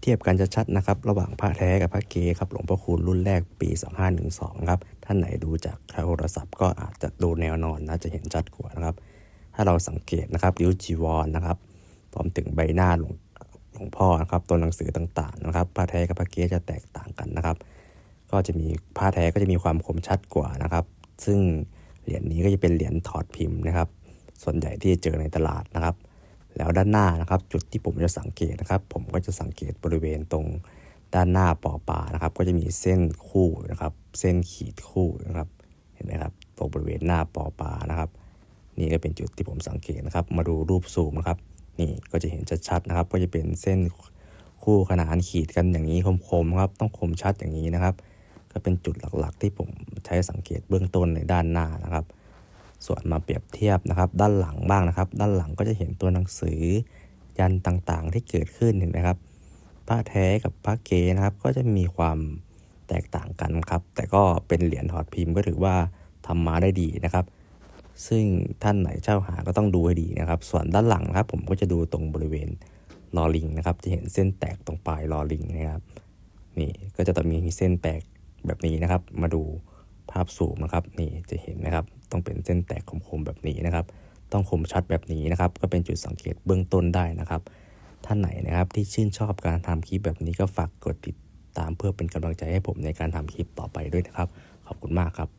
เทียบกันชัดๆนะครับ ระหว่างพระแท้กับพระเกครับหลวงพ่อคูณรุ่นแรกปี 2512ครับท่านไหนดูจากโทรศัพท์ก็อาจจะดูแนวนอนนะจะเห็นชัดกว่านะครับ ถ้าเราสังเกตนะครับริ้วจีวรนนะครับพร้อมถึงใบหน้าหลวงหลวงพ่อนะครับตัวหนังสือต่างๆนะครับพระแท้กับพระเกจะแตกต่างกันนะครับ ก็จะมีผ้าแท้ก็จะมีความคมชัดกว่านะครับ ซึ่งเหรียญนี้ก็จะเป็นเหรียญถอดพิมพ์นะครับ ส่วนใหญ่ที่จะเจอในตลาดนะครับ แล้วด้านหน้านะครับ จุดที่ผมจะสังเกตนะครับ ผมก็จะสังเกตบริเวณตรงด้านหน้าปอปลานะครับ ก็จะมีเส้นคู่นะครับ เส้นขีดคู่นะครับ เห็นไหมครับตรงบริเวณหน้าปอปลานะครับ นี่ก็เป็นจุดที่ผมสังเกตนะครับ มาดูรูปซูมนะครับ นี่ก็จะเห็นชัดๆนะครับ ก็จะเป็นเส้นคู่ขนานขีดกันอย่างนี้คมๆครับ ต้องคมชัดอย่างนี้นะครับ ก็เป็นจุดหลักๆ ที่ผมใช้สังเกตเบื้องต้นในด้านหน้านะครับ ส่วนมาเปรียบเทียบนะครับ ด้านหลังบ้างนะครับ ด้านหลังก็จะเห็นตัวหนังสือ ยันต่างๆ ที่เกิดขึ้นเห็นไหมครับพระแท้กับพระเกนะครับ ก็จะมีความแตกต่างกันครับ แต่ก็เป็นเหรียญถอดพิมพ์ก็ถือว่าทำมาได้ดีนะครับ ซึ่งท่านไหนเช่าหาก็ต้องดูให้ดีนะครับ ส่วนด้านหลังนะครับ ผมก็จะดูตรงบริเวณลอลิงนะครับ จะเห็นเส้นแตกตรงปลายลอลิงนะครับ นี่ก็จะต้องมีเส้นแตกแบบนี้นะครับ มาดูภาพสูงนะครับ นี่จะเห็นนะครับ ต้องเป็นเส้นแตกคมๆแบบนี้นะครับ ต้องคมชัดแบบนี้นะครับ ก็เป็นจุดสังเกตเบื้องต้นได้นะครับ ท่านไหนนะครับที่ชื่นชอบการทำคลิปแบบนี้ก็ฝากกดติดตามเพื่อเป็นกำลังใจให้ผมในการทำคลิปต่อไปด้วยนะครับ ขอบคุณมากครับ